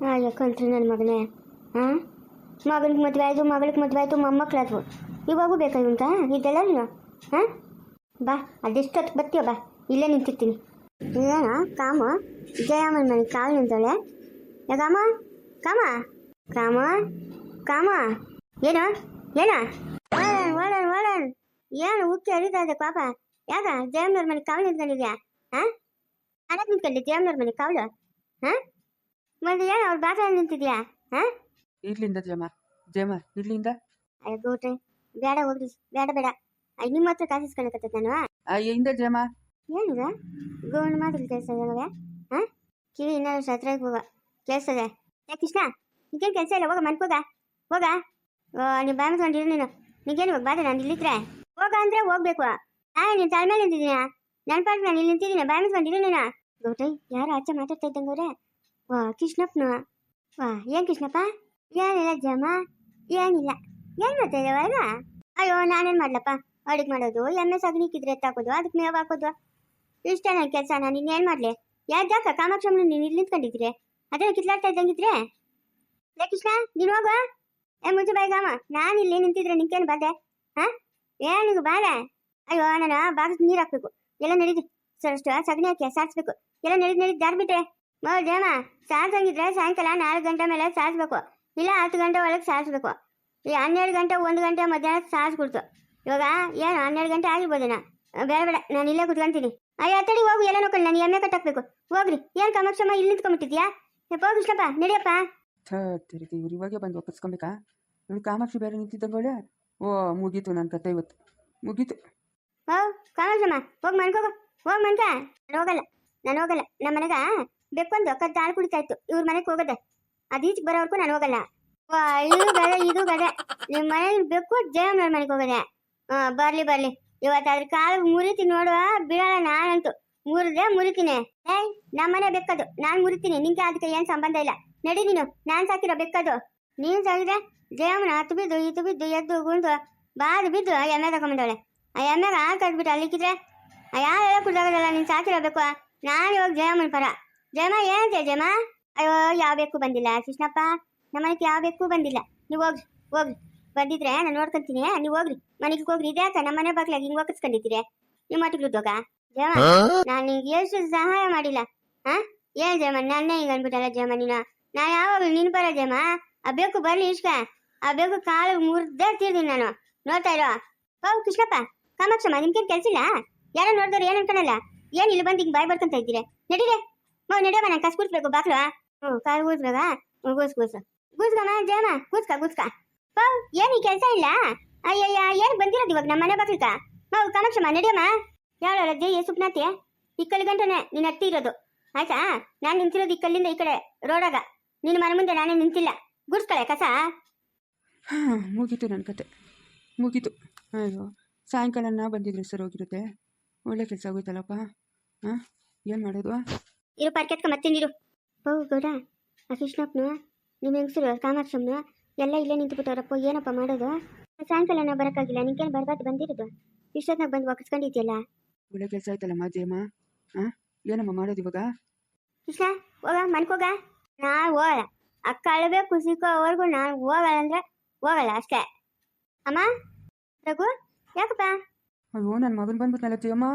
ಅಯ್ಯೋ ಕಂತ್ರಿ ನನ್ನ ಮಗನೇ. ಹಾಂ? ಮಗನಿಗೆ ಮದುವೆ ಆಯಿತು, ಮಗಳಿಗೆ ಮದುವೆ ಆಯಿತು ಮೊಮ್ಮಕ್ಕಳಾದ್ವು ಇವಾಗೂ ಬೇಕಾ ಇವಂತ ಇದೆಲ್ಲ ನೀನು? ಹಾಂ? ಬಾ ಅದೆಷ್ಟೊತ್ತು ಬರ್ತೀಯ ಬಾ. ಇಲ್ಲೇ ನಿಂತಿರ್ತೀನಿ. ಏನ, ಕಾಮ? ಜಯಮ್ಮನ ಮನೆ ಕಾಲು ನಿಂತವಳೆ? ಯಾ ಕಾಮ? ಕಾಮ? ಕಾಮ? ಏನೋ? ಏನೋ? ಒಳನ್ ಒಳನ್ ಒಳನ್ ಏನು ಉಕ್ಕಿ ಹರಿತಾ ಇದೆ ಪಾಪ? ಯಾಕ? ಜಯಮ್ಮನವ್ರ ಮನೆ ಕಾವಲು ನಿಂತ್ಕೊಂಡಿದ್ಯಾ? ಹಾಂ? ಅದಕ್ಕೆ ನಿಂತ್ಕೊಂಡೆ, ಜಯಮ್ಮನವ್ರ ಮನೆ ಕಾವಲು ಹಾಂ? ಮತ್ತೆ ಏನು ಅವ್ರ ಬಾಗಿಲಲ್ಲಿ ನಿಂತಿದ್ಯಾ? ಹಾಂ? ಇರ್ಲಿಂದ ಜಯಮ್ಮ. ಜಯಮ್ಮ ಇರ್ಲಿಂದ? ಅಯ್ಯೋ ಗೌಟ್ರೆ ಬೇಡ ಹೋಗ್ರಿ ಬೇಡ ಬೇಡ. ಅಯ್ಯ ನಿಮ್ಮ ಹತ್ರ ಕಾಸಿಸ್ಕೊಳಕತ್ತ ನಾನು ಹಿಂದೆ ಜಯಮ್ಮ? ಏನಿದ? ಗೋಣ ಮಾತ್ರ ಕೇಳಿಸ್ತದೆ ನನಗೆ ಹಾಂ? ಕಿವಿ ಇನ್ನೂ ಹತ್ರ ಹೋಗ ಕೇಳಿಸ್ತದೆ ಏ ಕೃಷ್ಣ ನಿಗೇನು ಕೆಲಸ ಇಲ್ಲ ಹೋಗ ಮನ್ಕೋಗ ಹೋಗ. ನೀವು ಬಾಯ್ ಮುಚ್ಕೊಂಡಿರು ನೀನು. ನಿಗೇನು ಹೋಗಿ ಬಾದೆ ನಾನು ಇಲ್ಲಿದ್ರೆ? ಹೋಗ ಅಂದ್ರೆ ಹೋಗ್ಬೇಕು. ಆ ನೀನು ತಲೆ ಮೇಲೆ ನಿಂತಿದ್ದೀನ? ನನ್ನ ಪಾಟ್ ನಾನು ಇಲ್ಲಿ ನಿಂತಿದ್ದೀನಿ ಬಾಯ್ ಮುಚ್ಕೊಂಡಿರು ನೀನು. ಗೌಟ್ರಿ ಯಾರು ಆಚೆ ಮಾತಾಡ್ತಾ ಇದ್ದಂಗವ್ರೆ ಕೃಷ್ಣಪ್ಪನ ಏನು ಕೃಷ್ಣಪ್ಪ? ಏನಿಲ್ಲ ಜಮ, ಏನಿಲ್ಲ. ಏನು ಮಾಡ್ತಾ ಇದ್ದಾವಾಗ ಅಯ್ಯೋ, ನಾನೇನು ಮಾಡ್ಲಪ್ಪ? ಅಡುಗೆ ಮಾಡೋದು ಎಮ್ಮೆ ಸಗಣಿ ಕಿದ್ರೆ ಎತ್ತಾಕೋದು ಅದಕ್ಕೆ ಮೇವು ಹಾಕೋದು. ಇಷ್ಟ ನನ್ನ ಕೆಲಸ ನಾನು ಇನ್ನೇನು ಮಾಡಲಿ? ಯಾರು ಜಾಕ ಕಾಮಾಕ್ಷಮ್ಮನ ನೀನು ಇಲ್ಲಿ ನಿಂತ್ಕೊಂಡಿದ್ರೆ ಅದನ್ನ ಕಿತ್ಲಾಡ್ತಾ ಇದ್ದಂಗಿದ್ರೆ? ಲೇ ಕೃಷ್ಣ, ನೀನು ಹೋಗ. ಏ, ಮುಂಚೆ ಬಾಯ್ಗಾಮ ನಾನು ಇಲ್ಲಿ ನಿಂತಿದ್ರೆ ನಿಂಕೇನು ಬಂದೆ ಹಾಂ? ಏನಿಗೆ ಬಾಳೆ ಅಯ್ಯೋ, ನಾನು ಬಾಗಿಸ್ ನೀರು ಹಾಕ್ಬೇಕು. ಎಲ್ಲ ನಡೀದು ಅಷ್ಟು ಸಗಣಿ ಹಾಕಿ ಸಾರಿಸ್ಬೇಕು. ಎಲ್ಲ ನಡೀದು ನಡೀದು ದಾರ್ ಬಿಟ್ಟೆ ಮೋ ಜಯಮ್ಮ ಸಾರ್ಸಂಗಿದ್ರೆ ಸಾಯಂಕಾಲ ನಾಲ್ಕು ಗಂಟೆ ಮೇಲೆ ಸಾರಿಸ್ಬೇಕು ಇಲ್ಲ ಹತ್ತು ಗಂಟೆ ಒಳಗೆ ಸಾರಿಸ್ಬೇಕು ಈ ಹನ್ನೆರಡು ಗಂಟೆ ಒಂದು ಗಂಟೆ ಮಧ್ಯಾಹ್ನ ಸಾರಿಸ್ಬಿಡ್ತು ಇವಾಗ ಏನು ಹನ್ನೆರಡು ಗಂಟೆ ಆಗಿರ್ಬೋದೇನ ಬೇಡ ಬೇಡ ನಾನು ಇಲ್ಲೇ ಕುತ್ಕೊಂತೀನಿ. ಅಯ್ಯ ಅತ್ತಡಿ ಹೋಗು ಎಲ್ಲ ನೋಡ್ಕೊಂಡು ನಾನು ಎಮ್ಮೆ ಕಟ್ಟಾಕ್ಬೇಕು ಹೋಗ್ರಿ ಏನು ಕಮಕ್ಷಮ ಇಲ್ಲಿ ನಿಂತ್ಕೊಂಡ್ಬಿಟ್ಟಿದ್ಯಾ? ಯಪ್ಪ ಕೃಷ್ಣಪ್ಪ ನಡಿಯಪ್ಪ. ತಿರುಗಿ ಇವ್ರು ಇವಾಗೆ ಬಂದು ಒಪ್ಪಿಸ್ಕೊಬೇಕಾ? ಇವಳು ಕಾಮಾಕ್ಷಿ ಬೇರೆ ನಿಂತಿದ್ದಂಗೋಳೆ ಓ ಮುಗೀತು ನನ್ನ ಕತೆ ಇವತ್ತು. ಮುಗೀತು. ಓ ಕಾಮಾಕ್ಷಮ್ಮ ಹೋಗಿ ಮನ್ಕೋಗ. ಹೋಗಿ ಮನ್ಕ. ನಾನು ಹೋಗಲ್ಲ ನಾನು ಹೋಗಲ್ಲ. ನಮ್ಮ ಮನೆಗ ಬೆಕ್ಕೊಂದು, ಕದ್ದು ಕುಡಿತಾ ಇತ್ತು ಇವ್ರ ಮನೆಗೆ ಹೋಗದೆ. ಅದೀಚೆಗೆ ಬರೋವರೆಗೂ ನಾನು ಹೋಗಲ್ಲ. ಇದು ಗದೆ ಇದು ಗದೆ ನಿಮ್ಮ ಮನೆಗೆ ಬೆಕ್ಕು ಜಯಮ್ಮನವ್ರ ಮನೆಗೆ ಹೋಗದೆ. ಹಾಂ, ಬರ್ಲಿ ಬರ್ಲಿ. ಇವತ್ತು ಅದ್ರ ಕಾಲು ಮುರಿತೀನಿ ನೋಡುವ, ಬಿಡಲ್ಲ ನಾನಂತೂ. ಮುರಿದ್ರೆ ಮುರಿತೀನಿ. ಏಯ್ ನಮ್ಮ ಮನೆ ಬೆಕ್ಕದು. ನಾನು ಮುರಿತೀನಿ. ನಿಂಗೆ ಅದಕ್ಕೆ ಏನು ಸಂಬಂಧ ಇಲ್ಲ. ನಡಿ ನೀನು. ನಾನು ಸಾಕಿರೋ ಬೆಕ್ಕದು. ನೀನು ಸಾಕಿದ್ರೆ ಜಯಮ್ಮನ ಹತ್ತು ಬಿದ್ದು ಇತ್ತು ಬಿದ್ದು ಎದ್ದು, ಗುಂಡು, ಬಾದು, ಬಿದ್ದು ಎಮ್ಮೆ ತಗೊಂಬಂದವಳೆ ಆ ಎಮ್ಮೆಗೆ ಹಾಲು ಕಟ್ಬಿಟ್ಟು ಅಲ್ಲಿಕ್ಕಿದ್ರೆ ಆ ಯಾರೆಲ್ಲ ಕುಡ್ದಾಗದಲ್ಲ ನೀನು ಸಾಕಿರಬೇಕು ನಾನು ಇವಾಗ ಜಯಮ್ಮನ ಪರ. ಜಯಮ್ಮ ಏನಂತೆ ಜಯಮ್ಮ ಅಯ್ಯೋ ಯಾವ ಬೇಕು ಬಂದಿಲ್ಲ. ಕೃಷ್ಣಪ್ಪ ನಮ್ಮನೆಗೆ ಯಾವ ಬೇಕು ಬಂದಿಲ್ಲ. ನೀವು ಹೋಗ್ರಿ ಹೋಗ್ರಿ. ಬಂದಿದ್ರೆ ನಾನು ನೋಡ್ಕೊಂತೀನಿ. ನೀವು ಹೋಗ್ರಿ. ಮನೆಗೆ ಹೋಗ್ರಿ. ಇದ್ಯಾಕ ನಮ್ಮ ಮನೆ ಬಾಗ್ಲಾಗ ಹಿಂಗೆ ಒಕ್ಕಸ್ಕೊಂಡಿದ್ದೀರಿ. ನಿಮ್ಮ ಮಟ್ಟಿಗೆ ಉದ್ಯೋಗ? ನಾನು ನಿಂಗೆ ಎಷ್ಟು ಸಹಾಯ ಮಾಡಿಲ್ಲ. ಹಾ? ಏನ್ ಜಯಮ್ಮ ನನ್ನೇ ಹಿಂಗೆ ಅನ್ಬಿಟ್ಟಲ್ಲ ಜಯಮ್ಮ ನೀನು. ನಾ ಯಾವಾಗಲೂ ನಿನ್ ಬರ ಜಯಮ್ಮ. ಆ ಬೇಕು ಬರ್ಲಿ ಇಷ್ಟ ಆ ಬೇಕು ಕಾಲು ಮುರ್ದೇ ತಿರ್ದೀನಿ ನಾನು. ನೋಡ್ತಾ ಇರೋ? ಹೋ ಕೃಷ್ಣಪ್ಪ ಕಾಮಾಕ್ಷಮ್ಮ ನಿಮ್ಗೇನು ಕೆಲ್ಸಿಲ್ಲ? ಯಾರೋ ನೋಡಿದವ್ರು ಏನು ಅನ್ಕೊಳಲ್ಲ ಏನು ಇಲ್ಲಿ ಬಂದು ಹಿಂಗೆ ಬಾಯ್ ಬರ್ಕೊಂತ ಇದ್ದೀರಿ? ನಡೀರೆ. ಮೋ ನಡೆಯಮ್ಮ ನಾನು ಕಸ್ ಕೂರ್ಸ್ಬೇಕು, ಬಾಕ್ಲು. ಹ್ಞೂ ಕಾಲು ಕೂರ್ಸ್ಬೇಕಾ ಹ್ಞೂ ಕೂರ್ಸ್, ಕೂರ್ಸು. ಕೂರ್ಸ್ಕಮ್ಮ, ಜಯಮ್ಮ ಕೂರ್ಸ್ಕ ಕೂರ್ಸ್ಕ ಹೌ ಏನು ಈ ಕೆಲಸ ಇಲ್ಲ? ಅಯ್ಯಯ್ಯ, ಏನು ಬಂದಿರೋದು ಇವಾಗ ನಮ್ಮ ಮನೆ ಬಾಕ್ಲಿಕ ಮಾವು ಕಾಮಾಕ್ಷಮ್ಮ ನಡೆಯಮ್ಮ ಯಾವಳ ಜಯ ಸುಪ್ನಾತಿ ಈ ಕಲ್ಲಿ ಗಂಟನೆ ನೀನು ಹತ್ತಿ ಇರೋದು. ಆಯ್ತಾ? ನಾನು ನಿಂತಿರೋದು ಇಕ್ಕಲ್ಲಿಂದ ಕಲ್ಲಿಂದ ಈ ಕಡೆ ರೋಡಾಗ. ನಿನ್ನ ಮನೆ ಮುಂದೆ ನಾನೇ ನಿಂತಿಲ್ಲ. ಗುಡ್ಸ್ಕಳೆ ಕಸ. ಹಾಂ, ಮುಗೀತು ನನ್ನ ಕತೆ. ಮುಗೀತು. ಅಯ್ಯೋ, ಸಾಯಂಕಾಲನ ಬಂದಿದ್ರೆ ಸರ್ ಹೋಗಿರುತ್ತೆ. ಒಳ್ಳೆ ಕೆಲಸ ಆಗೋಯ್ತಲ್ಲಪ್ಪ? ಹಾಂ, ಏನು ಮಾಡೋದು? ಇರು ಪಾರ್ಕೆತ್ಕ ಮತ್ತೆ ನೀರು ಓ ಗೌಡ ಆ ಕೃಷ್ಣಪ್ಪನು ನಿಮ್ಮ ಹೆಂಗಸರು ಕಾಮಾಕ್ಷಮ್ಮನ ಎಲ್ಲ ಇಲ್ಲೇ ನಿಂತುಬಿಟ್ಟವ್ರಪ್ಪ ಏನಪ್ಪ ಮಾಡೋದು? ಸಾಯಂಕಾಲ ನಾ ಬರೋಕ್ಕಾಗಿಲ್ಲ ನಿಂಗೇನು ಬರ್ಬಾರ್ದು ಬಂದಿರೋದು. ಇಷ್ಟೊತ್ನಾಗ ಬಂದು ಒಕ್ಕಸ್ಕೊಂಡಿದ್ಯಲ್ಲ ಒಳ್ಳೆ ಕೆಲಸ ಆಯ್ತಲ್ಲಮ್ಮ ಜಯಮ್ಮ ಹಾಂ ಏನಮ್ಮ ಮಾಡೋದು ಇವಾಗ? ಕೃಷ್ಣ ಹೋಗ ಮನ್ಕೋಗ ನಾ ಹೋಗಲ್ಲ. ಅಕ್ಕ ಅಳಬೇಕು ಸಿಕ್ಕೋವರೆಗೂ ನಾನು ಹೋಗಲ್ಲ ಅಂದ್ರೆ ಹೋಗಲ್ಲ ಅಷ್ಟೇ. ಅಮ್ಮ ರಘು ಯಾಕಪ್ಪ? ಅಯ್ಯೋ ನನ್ನ ಮಗನ ಬಂದ್ಬಿಟ್ನಲ್ಲ ಜಯಮ್ಮ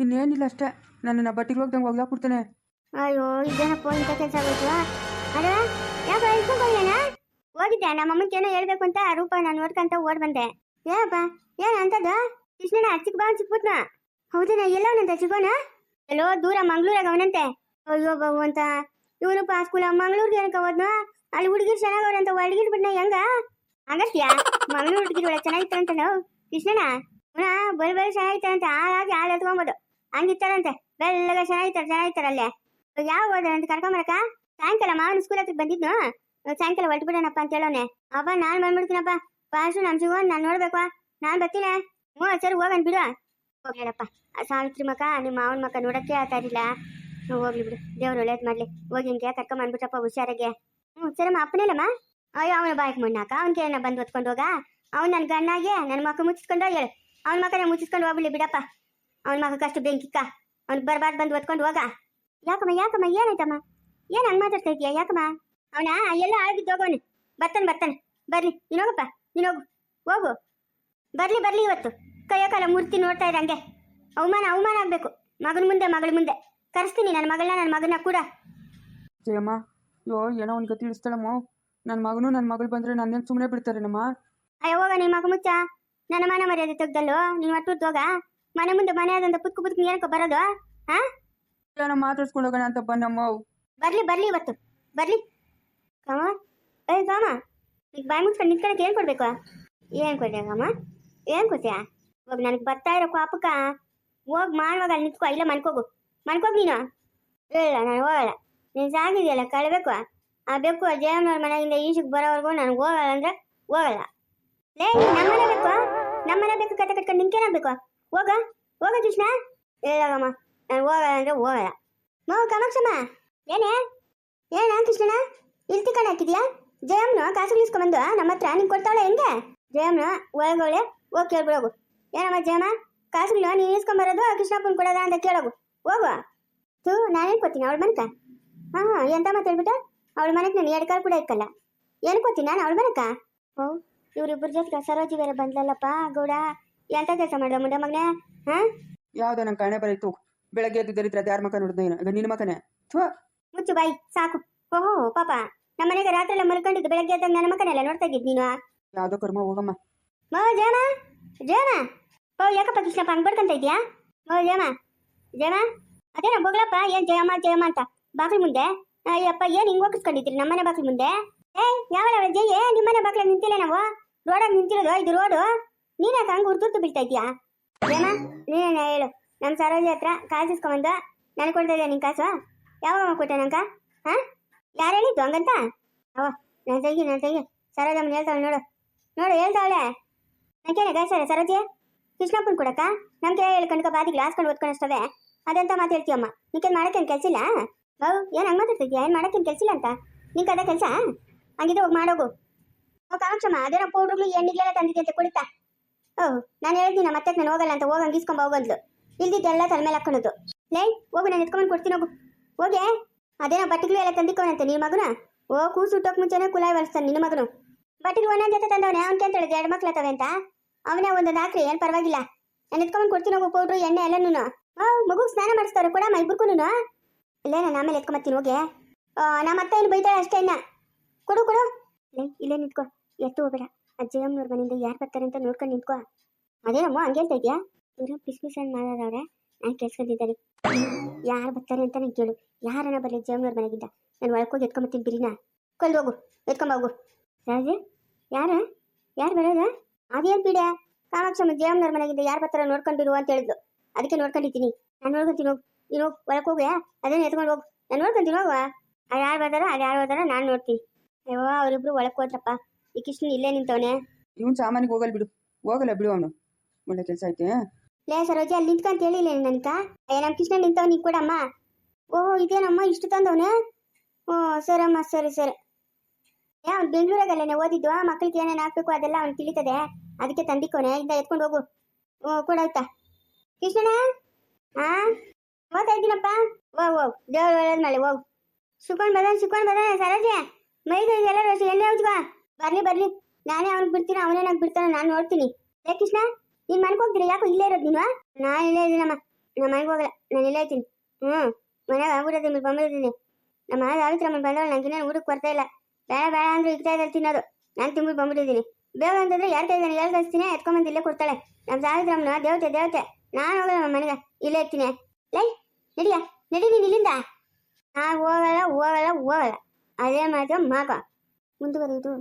ಇನ್ನೇನಿಲ್ಲ ಅಷ್ಟೇ. ನನ್ನ ಬಟ್ಟಿಗೆ ಹೋಗ್ದಂಗೆ ಹೋಗ್ಲಾಕ್ಬಿಡ್ತಾನೆ ಅಯ್ಯೋ ಇದೇನಪ್ಪ ಇಂಥ ಕೆಲಸ ಆಗೋಯ್ತು ಅದ ಯಾಕ ಇಟ್ಕೊಂಡ್ಬಂದೇನ ಹೋಗಿದ್ದೆ ನಮ್ಮ ಅಮ್ಮಕ್ಕೆ ಏನೋ ಹೇಳ್ಬೇಕು ಅಂತ ರೂಪ ನಾನು ನೋಡ್ಕೊಂತ ಓಡ್ ಬಂದೆ. ಏನಪ್ಪ ಏನ ಅಂತದ ಕೃಷ್ಣನ ಚಿಕ್ಕ ಬಾ ಸಿಕ್ಬಿಟ್ನ ಹೌದನ, ಎಲ್ಲವನಂತ ಸಿಗೋಣ ಎಲ್ಲೋ ದೂರ ಮಂಗ್ಳೂರಾಗ ಅವನಂತೆ. ಅಯ್ಯೋ ಬಾಬು ಅಂತ ಇವನು ಸ್ಕೂಲ ಮಂಗ್ಳೂರ್ಗೆ ಏನಕ್ಕ ಹೋದ್ನ? ಅಲ್ಲಿ ಹುಡುಗಿರು ಚೆನ್ನಾಗವ್ರಂತ ಹುಡುಗಿರ್ ಬಿಡ್ನ ಹೆಂಗ? ಆಗಸ್ತ್ಯಾ ಮಂಗ್ಳೂರ್ ಹುಡುಗಿರು ಒಳ್ಳೆ ಚೆನ್ನಾಗಿತ್ತಂತ ನಾವು? ಕೃಷ್ಣನ? ಹುಣ ಬರಿ ಬರಿ ಚೆನ್ನಾಗಿತ್ತಂತೆ ಹಾಳಾಗಿ ಹಾಳು ಎತ್ಕೊಂಬೋದು. ಹಂಗಿತ್ತಾರಂತೆ ಬೆಳ್ಳಗ ಚೆನ್ನಾಗಿತ್ತಾರೆ ಚೆನ್ನಾಗಿತ್ತಾರೆ ಅಲ್ಲೇ ಯಾವ ಹೋದ ಅಂತ ಕರ್ಕೊಂಬರಕ ಸಾಯಂಕಾಲ ಮಾವನ ಸ್ಕೂಲ್ ಹತ್ರ ಬಂದಿದ್ನು? ಸಾಯಂಕಾಲ ಹೊರಟು ಬಿಡೋಣಪ್ಪ ಅಂತ ಹೇಳೋನೆ. ಅಪ್ಪ ನಾನ್ ಬಂದ್ಬಿಡ್ತೀನಪ್ಪ. ಪಾಸು ನಮ್ ಸಿಗೋ ನಾನ್ ನೋಡ್ಬೇಕು ನಾನ್ ಬರ್ತೀನಿ. ಹ್ಞೂ, ಸರಿ ಹೋಗನ್ ಬಿಡು. ಹೋಗ್ಲಪ್ಪ ಸಾವಿತ್ರಿ ಮಕ್ಕ ನಿಮ್ಮ ಮಾವನ ಮಕ್ಕ ನೋಡಕ್ಕೆ ಇರಲಿಲ್ಲ. ಹೋಗ್ಲಿ ಬಿಡು. ದೇವ್ರು ಒಳ್ಳೇದು ಮಾಡ್ಲಿ. ಹೋಗಿ ಹಿಂಗೆ ಕರ್ಕೊಂಬಂದ್ಬಿಟ್ಟಪ್ಪ ಹುಷಾರಾಗೆ. ಹ್ಞೂ, ಸರಮ್ಮ ಅಪ್ಪನೇಲಮ್ಮ ಅಯ್ಯೋ, ಅವನ ಬಾಯ್ಕ್ ಮುನ್ನಾಕ ಅವ್ನಿಗೆ ಏನ ಬಂದು ಹೊತ್ಕೊಂಡು ಹೋಗ. ಅವ್ನು ನನ್ನ ಗಣ್ಣಾಗೆ ನನ್ನ ಮಕ್ಕ ಮುಚ್ಚಿಸ್ಕೊಂಡು ಹೇಳು ಅವನ ಮಕ್ಕನೇ ಮುಚ್ಚಿಸ್ಕೊಂಡು ಹೋಗ್ಲಿ ಬಿಡಪ್ಪ. ಅವನ ಕಷ್ಟ ಬೆಂಕಿಕ್ಕ ಅವ್ನು ಬರ್ಬಾರ್ದು ಬಂದು ಹೊತ್ಕೊಂಡು ಹೋಗ. ಯಾಕಮ್ಮ ಯಾಕಮ್ಮ ಏನಾಯ್ತಮ್ಮ? ಏನ್ ಹಂಗ್ ಮಾತಾಡ್ತಾ ಇದೀಯಾ ಯಾಕಮ್ಮ? ಅವನ? ಎಲ್ಲ ಆಗಿದ್ದು ಹೋಗೋನು ಬರ್ತಾನೆ ಬರ್ತಾನೆ. ಬರ್ಲಿ. ನೀನೋಗಪ್ಪ ನೀನು ಹೋಗು. ಹೋಗು. ಬರ್ಲಿ ಬರ್ಲಿ ಇವತ್ತು. ಕೈಯ ಕಾಲ ಮೂರ್ತಿ ನೋಡ್ತಾ ಇದ್ದ ಹಂಗೆ. ಅವಮಾನ ಅವಮಾನ ಆಗ್ಬೇಕು. ಮಗನ ಮುಂದೆ ಮಗಳ ಮುಂದೆ. ಕರೆಸ್ತೀನಿ ನನ್ನ ಮಗಳನ್ನ ನನ್ನ ಮಗನ ಕೂಡ. ಜಯಮ್ಮ ಯೋ ಏನೋ ಒಂದು ಗತಿ ಇಳಿಸ್ತಾಳಮ್ಮ. ನನ್ನ ಮಗನು ನನ್ನ ಮಗಳು ಬಂದರೆ ನನ್ನೇನು ಸುಮ್ಮನೆ ಬಿಡ್ತಾರೇನಮ್ಮ? ಅಯ್ಯೋ ಹೋಗ ನಿಮ್ಮ ಮಗ ಮುಚ್ಚ. ನನ್ನ ಮನೆ ಮರ್ಯಾದೆ ತೆಗ್ದಲ್ಲೋ? ನೀನು ಒಟ್ಟು ಹೋಗ? ಮನೆ ಮುಂದೆ ಮನೆ ಆದಂತ ಪುತ್ಕು ಪುತ್ಕು ಏನಕ್ಕೆ ಬರೋದು ಹಾ ಏನೋ ಮಾತಾಡ್ಸ್ಕೊಂಡು ಹೋಗೋಣ ಅಂತ ಬನ್ನಮ್ಮ ಬರ್ಲಿ ಬರ್ಲಿ ಇವತ್ತು. ಬರ್ಲಿ. ಕಾಮ. ಏ, ಕಾಮ. ಈಗ ಬಾಯಿ ಮುಚ್ಕೊಂಡು ನಿಂತ್ಕೊಳಕ್ಕೆ ಏನು ಕೊಡ್ಬೇಕು? ಏನು ಕೊಡ್ತೀಯ, ಕಾಮ? ಏನು ಕೊಡ್ತೀಯ? ಇವಾಗ ನನಗೆ ಬರ್ತಾ ಇರೋ ಪಾಪಕ್ಕ ಹೋಗಿ ಮಾಡುವಾಗ ಅಲ್ಲಿ ನಿಂತ್ಕೊ, ಇಲ್ಲ ಮನ್ಕೋಗು ಮನ್ಕೋಗ್ ನೀನು? ಇಲ್ಲ ನಾನು ಹೋಗಲ್ಲ. ನೀನು ಸಾಗಿದೆಯಲ್ಲ ಕಳ್ಬೇಕು. ಆ ಬೇಕು ಜಯಮ್ಮನವ್ರ ಮನೆಯಿಂದ ಈಶಕ್ಕೆ ಬರೋವರೆಗೂ ನಾನು ಹೋಗಲ್ಲ ಅಂದ್ರೆ ಹೋಗಲ್ಲ. ಲೇ ನಮ್ಮನೆ ಬೇಕು ನಮ್ಮನೆ ಬೇಕು ಕತೆ ಕಟ್ಕೊಂಡು ನಿಂಕೇನಾಗಬೇಕು ಹೋಗ ಹೋಗ, ಕೃಷ್ಣ. ಇಲ್ಲಗಮ್ಮ ನಾನು ಹೋಗಲ್ಲ ಅಂದ್ರೆ ಹೋಗಲ್ಲ ಮೋ ಕಾಮಾಕ್ಷಮ್ಮ ಏನೇ? ಏನ ಕೃಷ್ಣ ಇಲ್ತಿ ತಿಕ್ಕಂಡು ಹಾಕಿದ್ಯಾ? ಜಯಮ್ನು ಕಾಸು ಇಸ್ಕೊಂಬಂದು ನಮ್ಮ ಹತ್ರ ನಿಂಗೆ ಕೊಡ್ತಾಳೆ ಹೆಂಗೆ? ಜಯಮ್ನ ಒಳಗೋಳೆ ಹೋಗಿ ಕೇಳ್ಬಿಡೋಗು. ಏನಮ್ಮ ಜಯಮ್ಮ? ಕಾಸುಗಳು ನೀನು ಇಸ್ಕೊಂಬರೋದು ಕೃಷ್ಣಪ್ಪನ ಕೊಡೋದ ಅಂತ ಕೇಳೋಗು. ಹೋಗು. ತೂ ನಾನೇನು ಕೊಡ್ತೀನಿ ಅವಳ ಮನಕ. ಹಾಂ ಹಾಂ, ಎಂತ ಮಾತಾಡ್ಬಿಟ್ಟು ಅವಳ ಮನೆಗೆ ನಾನು ಎರಡು ಕಾಲು ಕೂಡ ಇಕ್ಕಲ್ಲ. ಏನು ಕೊಡ್ತೀನಿ ನಾನು ಅವಳ ಮನಕ? ಓ ಇವರಿಬ್ಬರ ಜೊತೆಗೆ ಸರೋಜಿ ಬೇರೆ ಬಂದ್ಲಲ್ಲಪ್ಪ, ಗೌಡ. ಎಂತ ಕೆಲಸ ಮಾಡ್ದ ಮುಂಡೆ ಮಗನೇ? ಹಾಂ? ಯಾವುದೋ ನಂಗೆ ಕಾಣೆ ಬರೀತು. ಬೆಳಗ್ಗೆ ಎದ್ದು ದರಿದ್ರ ಯಾರ ಮಕ ನೋಡಿದ್ನ ಏನು ನಿನ್ನ ಮಕನೇ ಮುಚ್ಚು ಬಾಯಿ ಸಾಕು. ಓಹೋ ಪಾಪ. ನಮ್ಮನೆಗೆ ರಾತ್ರಿ ಎಲ್ಲ ಮಲ್ಕೊಂಡಿದ್ದು ಬೆಳಗ್ಗೆ ಎದ್ದಾಗ ನನ್ನ ಮಕನೆಲ್ಲ ನೋಡ್ತಾ ಇದ್ದಿದ್ ನೀನು. ಯಾವುದೋ ಕರ್ಮ ಹೋಗಮ್ಮ. ಮೋ ಜಯಮ ಜಯಮ ಓ ಯಾಕಪ್ಪ ಕೃಷ್ಣಪ್ಪ ಹಂಗ್ ಬಡ್ಕಂತ ಇದೆಯಾ ಓ ಜಯಮ ಜಯಮ ಅದೇನ ಬೊಗಳಪ್ಪ ಏನ್ ಜಯಮ್ಮ ಜಯಮ್ಮ ಅಂತ. ಬಾಗಿಲು ಮುಂದೆ. ಅಯ್ಯಪ್ಪ ಏನ್ ಹಿಂಗ್ ಹೋಗಿಸ್ಕೊಂಡಿದ್ರಿ ನಮ್ಮನೆ ಬಾಗಿಲು ಮುಂದೆ? ಏ ಯಾವ ಜಯ? ನಿಮ್ಮನೆ ಬಾಗಿಲ ನಿಂತಿಲ್ಲ ನಾವು? ರೋಡಾಗ ನಿಂತಿರೋದು ಇದು ರೋಡು? ನೀನ್ ಯಾಕೆ ಹಂಗ್ ಉರ್ದುರ್ತು ಬೀಳ್ತಾ ಇದೀಯಾ ಜಯಮ್ಮ ನೀನೇನ ಹೇಳು? ನಮ್ಮ ಸರೋಜಿ ಹತ್ರ ಕಾಸು ಇಸ್ಕೊಂಬಂದು ನನಗೆ ಕೊಡ್ತಾ ನಿನ್ ಕಾಸು? ಯಾವಾಗ ಕೊಟ್ಟೆ ನಂಕ ಹಾ? ಯಾರು ಹೇಳಿದ್ದು ಹಂಗಂತ? ಅವ ನನ್ನ ತೆಗಿ ನನ್ನ ತೆಗಿ. ಸರೋಜಮ್ಮನ ಹೇಳ್ತಾಳೆ ನೋಡು. ನೋಡು, ಹೇಳ್ತಾವಳೆ. ನಂಗೇನೆ ಗಾಯ್ಸಾರೆ ಸರೋಜಿ ಕೃಷ್ಣಪ್ಪನ ಕೊಡಕ್ಕ? ನಮ್ಗೆ ಹೇಳ್ಕೊಂಡು ಬಾದಿಗೆ ಲಾಸ್ಕೊಂಡು ಓದ್ಕೊಂಡಷ್ಟವೆ ಅದಂತ ಮಾತು ಹೇಳ್ತೀಯಮ್ಮ? ನಿಂಗೆ ಮಾಡಕ್ಕೇನು ಕೆಲಸ ಇಲ್ಲ? ಬಾವು ಏನು ಹಂಗೆ ಮಾತಾಡ್ತಿದ್ಯಾ? ಏನು ಮಾಡಕ್ಕೇನು ಕೆಲಸ ಇಲ್ಲ ಅಂತ? ನಿಂಗೆ ಅದ ಕೆಲಸ? ಹಂಗಿದ್ರೆ ಹೋಗಿ ಮಾಡೋಗು. ಓ, ಕಾಮಾಕ್ಷಮ್ಮ, ಅದೇನೋ ಪೌಡ್ರುಗಳು ಎಣ್ಣೆಗಳೆಲ್ಲ ತಂದಿದ್ದೆ ಅಂತ ಕುಡಿತಾ. ಓಹ್ ನಾನು ಹೇಳ್ತೀನಿ ಮತ್ತೆ ನಾನು ಹೋಗಲ್ಲ ಅಂತ ಹೋಗಂಗೆ ಇಸ್ಕೊಂಬ ಹೋಗಂದ್ಲು ಇಲ್ದಿದ್ದೆಲ್ಲ ತಲೆ ಮೇಲೆ ಹಾಕೊಳ್ಳೋದು ಲೈ, ಹೋಗು, ನಾನು ಎತ್ಕೊಂಡು ಕೊಡ್ತೀನಿ, ಹೋಗು. ಹೋಗೆ. ಅದೇನೋ ಬಟ್ಟೆಗಳು ಎಲ್ಲ ಅಂತ ನಿನ್ನ ಮಗನ? ಓ, ಕೂಸು ಹುಟ್ಟೋಕ್ ಮುಂಚೆನೆ ಕುಲಾಯಿ ಬಳಸ್ತಾನೆ ನಿನ್ನ ಮಗನು. ಬಟ್ಟೆಗಳು ಒಂದೊಂದು ಜೊತೆ ತಂದವನೇ ಅವನಿಗೆ ಅಂತ ಹೇಳಿದ್ರೆ ಎರಡು ಮಕ್ಳು ಅಂತ? ಅವನೇ ಒಂದು ಹಾಕ್ರಿ, ಏನು ಪರವಾಗಿಲ್ಲ. ನಾನು ಎತ್ಕೊಂಡು ಕೊಡ್ತೀನಿ, ಹೋಗು ಪೌಡ್ರು ಎಣ್ಣೆ ಎಲ್ಲನೂ ಓ, ಮಗು ಸ್ನಾನ ಮಾಡಿಸ್ತಾರೆ ಕೊಡಮ್ಮ ಇಬ್ಬರಿಗೂ ಇಲ್ಲೇ ನಾನು ಆಮೇಲೆ ಎತ್ಕೊಂಬತ್ತೀನಿ ಹೋಗಿ. ನಮ್ಮ ಅತ್ತ ಏನು ಬೈತಾಳೆ ಅಷ್ಟೇ ಇನ್ನ. ಕೊಡು ಕೊಡು. ಇಲ್ಲೇ ನಿಂತ್ಕೋ. ಎತ್ತು ಹೋಗ್ಬೇಡ. ಅಜ್ಜಯ್ಯಮ್ಮನವ್ರ ಮನೆಯಿಂದ ಯಾರು ಬರ್ತಾರೆ ಅಂತ ನೋಡ್ಕೊಂಡು ನಿಂತ್ಕೋ. ಅದೇನಮ್ಮ ಹಂಗೆ ಹೇಳ್ತಾ ಇದೆಯಾ? ಇವರು ಪಿಸ್ ಪಿಸ್ ಅಂತ ಮಾಡೋದವ್ರೆ ನಾನು ಕೆಲ್ಸ್ಕೊಂಡಿದ್ದಾರೆ ಯಾರು ಬರ್ತಾರೆ ಅಂತ ನಾನು ಕೇಳು. ಯಾರನ್ನ ಬರಲಿ ಜೇಮ್ನವ್ರ ಮನೆಗಿಂದ ನಾನು ಒಳಕೋಗಿ ಎತ್ಕೊಂಬತ್ತೀನಿ ಬಿರಿನ. ಕೊಲ್ದು ಹೋಗು ಎತ್ಕೊಂಬೋಗು ರಾಜೆ, ಯಾರ? ಯಾರು ಬರೋದ? ಅದೇನು ಬಿಡ ಕಾಮಾಕ್ಷಮ್ಮ ಜೇಮ್ನವ್ರ ಮನೆಗಿಂದ ಯಾರು ಬರ್ತಾರ ನೋಡ್ಕೊಂಡಿರು ಅಂತ ಹೇಳಿದ್ಲು. ಅದಕ್ಕೆ ನೋಡ್ಕೊಂಡಿದ್ದೀನಿ. ನಾನು ನೋಡ್ಕೊಂತೀನಿ ಹೋಗು. ನೀನು ಒಳಗೆ ಹೋಗುವ ಅದೇನು ಎತ್ಕೊಂಡು ಹೋಗು. ನಾನು ನೋಡ್ಕೊಂತೀನಿ ಹೋಗುವ ಅದು ಯಾರು ಬರ್ತಾರ ಅದು ಯಾರು ಬರ್ತಾರೋ ನಾನು ನೋಡ್ತೀನಿ. ಅಯ್ಯೋ, ಅವರಿಬ್ರು ಒಳಗೆ ಹೋದ್ರಪ್ಪ. ಈ ಕೃಷ್ಣ ಇಲ್ಲೇ ನಿಂತವನೆ. ಇವನು ಸಾಮಾನಿಗೆ ಹೋಗಲ್ಲ ಬಿಡು. ಹೋಗಲ್ಲ ಬಿಡು ಅವನು. ಒಳ್ಳೆ ಕೆಲಸ ಐತೆ. ಲೇ ಸರೋಜಿ, ಅಲ್ಲಿ ನಿಂತ್ಕೊಂತ ಹೇಳಿಲ್ಲ ನನಕ? ಏ ನಮ್ಮ ಕೃಷ್ಣ ನಿಂತವ್ ನೀ ಕೊಡಮ್ಮ ಓಹೋ, ಇದೇನಮ್ಮ, ಇಷ್ಟು ತಂದವನೆ? ಓ, ಸರಮ್ಮ, ಸರಿ ಸರಿ. ಏ, ಅವ್ನು ಬೆಂಗಳೂರಾಗಲ್ಲೇನೆ ಓದಿದ್ದು ಮಕ್ಳಿಗೆ ಏನೇನು ಹಾಕ್ಬೇಕು ಅದೆಲ್ಲ ಅವ್ನು ತಿಳಿತದೆ. ಅದಕ್ಕೆ ತಂದಿಕೋನೆ ಇಂದ ಎತ್ಕೊಂಡು ಹೋಗು. ಓ ಕೊಡಾಯ್ತಾ ಕೃಷ್ಣಣ್ಣ ಹಾ ಓದ್ತಾ ಇದ್ದೀನಪ್ಪ ಓ ಓ ದೇವ್ರ ಒಳ್ಳೇದ್ ಮಾಡಿ ಹೋಗ್ ಸುಕೊಂಡ್ ಬದಾನ ಸುಕೊಂಡ್ ಬದ ಸರೋಜಿ? ಮೈದು ಎಲ್ಲ ರೋಸಿ ಎಣ್ಣೆ ಹೌದ್ವಾ ಬರ್ಲಿ ಬರ್ಲಿ. ನಾನೇ ಅವ್ನಿಗೆ ಬಿಡ್ತೀನಿ, ಅವನೇ ಬಿಡ್ತಾನೆ, ನಾನು ನೋಡ್ತೀನಿ. ಏ ಕೃಷ್ಣ ನೀನ್ ಮನೆಗೆ ಹೋಗ್ತೀರಿ? ಯಾಕೋ ಇಲ್ಲೇ ಇರೋದು ನೀನು ನಾನು ಇಲ್ಲೇ ಇದ್ದೀನಮ್ಮ ನಮ್ಮ ಮನೆಗೆ ಹೋಗಲ್ಲ. ನಾನು ಇಲ್ಲೇ ಇದ್ದೀನಿ ಹ್ಞೂ. ಮನೆಗೆ ಆಗ್ಬಿಡೋದು ನಿಮ್ಗೆ ಬಂದಿದ್ದೀನಿ ನಮ್ಮ ಸಾವಿತ್ರಮ್ಮ ಬಂದವಳು? ನಂಗೆ ಊಟಕ್ಕೆ ಕೊಡ್ತಾ ಇಲ್ಲ. ಬೇಡ ಬೇಡ ಅಂದ್ರೆ ಇಕ್ತಾ ಇದ್ದಾರೆ ತಿನ್ನೋದು. ನಾನು ತಿಂಬಿಟ್ಟು ಬಂದ್ಬಿಟ್ಟಿದ್ದೀನಿ. ಬೇಗ ಅಂತಂದ್ರೆ ಯಾರು ಕೈದಾನೆ ಎಲ್ಲ ಕಳಿಸ್ತೀನಿ? ಎತ್ಕೊಂಬಂದು ಇಲ್ಲೇ ಕೊಡ್ತಾಳೆ. ನಮ್ಮ ಸಾವಿತ್ರಮ್ಮನ ದೇವತೆ ದೇವತೆ. ನಾನು ಹೋಗಲ್ಲ ನಮ್ಮ ಮನೆಗೆ. ಇಲ್ಲೇ ಇರ್ತೀನಿ. ಲೈ, ನಡಿಯ? ನಡಿ ನೀನು ಇಲ್ಲಿಂದ. ನಾನು ಹೋಗಲ್ಲ ಹೋಗಲ್ಲ ಹೋಗಲ್ಲ. ಅದೇ ಮಾತು ಮಾಕ ಮುಂದುವರಿಯುವುದು